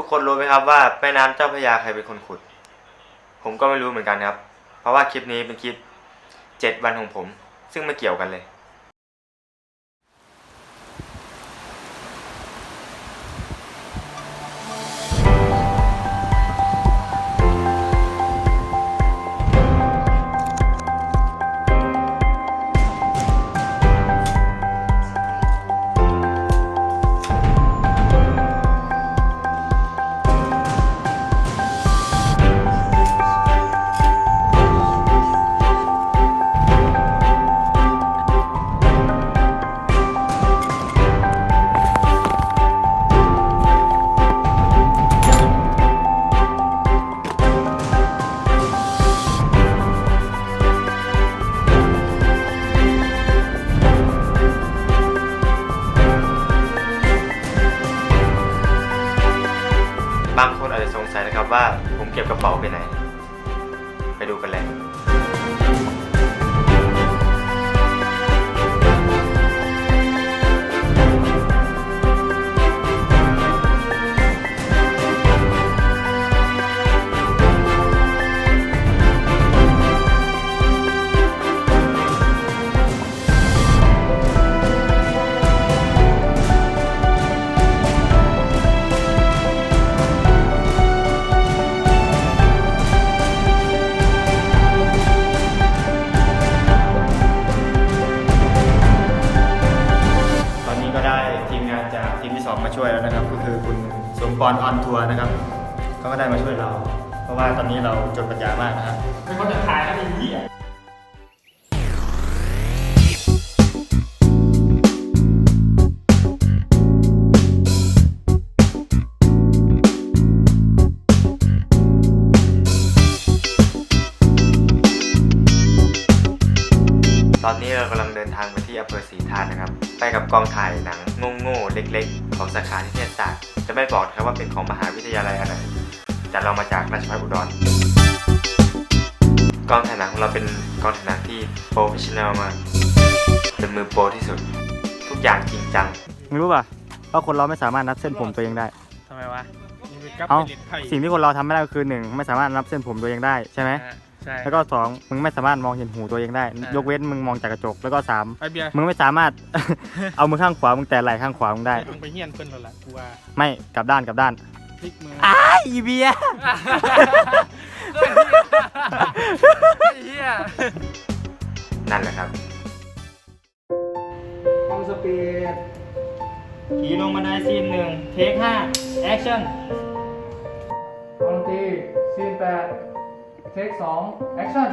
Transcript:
ทุกคนรู้ไหมครับว่าแม่น้ำเจ้าพระยาใครเป็นคนขุด ผมก็ไม่รู้เหมือนกันครับ เพราะว่าคลิปนี้เป็นคลิปเจ็ดวันของผม ซึ่งไม่เกี่ยวกันเลย บางคนอาจจะสงสัยนะครับว่าผมเก็บกระเป๋าไปไหน ไปดูกันเลย จากทีมที่2มาช่วยแล้วนะครับ ก็คือคุณสมปอนออนทัวร์นะครับเขาก็ได้มาช่วยเรา เพราะว่าตอนนี้เราจนปัญญามากนะครับ อนนี้เรากำลังเดินทางไปที่อำเภอศรีทานนะครับ ไปกับกองถ่ายหนังโง่ๆเล็ก ๆ ของสาขานิเทศศาสตร์จะไม่บอกนะครับว่าเป็นของมหาวิทยาลัยอะไรแต่เรามาจากราชภัฏอุดรกองถ่ายหนังของเราเป็นกองถ่ายหนังที่โปรเฟชชั่นอลมากเป็นมือโปรที่สุด ทุกอย่างจริงจังมึงรู้ป่ะว่าคนเราไม่สามารถนับเส้นผมตัวเองได้ทำไมวะนี่เป็นกับเอ้าไปเล่นไพ่สิ่งที่คนเราทำไม่ได้ก็คือหนึ่งไม่สามารถนับเส้นผมตัวเองได้ใช่ไหมอ่า ใช่แล้วก็สองมึงไม่สามารถมองเห็นหูตัวเองได้อ่ายยกเว้นมึงมองจากกระจก แล้วก็สามไอเบียร์มึงไม่สามารถ เอามือข้างขวามึงแต่ไหล่ข้างขวามึงได้ มึงไปเฮี้ยนเพื่อนแล้วล่ะกูว่าไม่กลับด้านกลับด้านพลิกมืออ้ายอีเบียไอ้เหี้ยนั่นแหละครับห้องสปีดขี่ลงบันไดซีนหนึ่งเทคห้าแอคชั่นห้องตีซีนแปด เทคสองแอคชั่น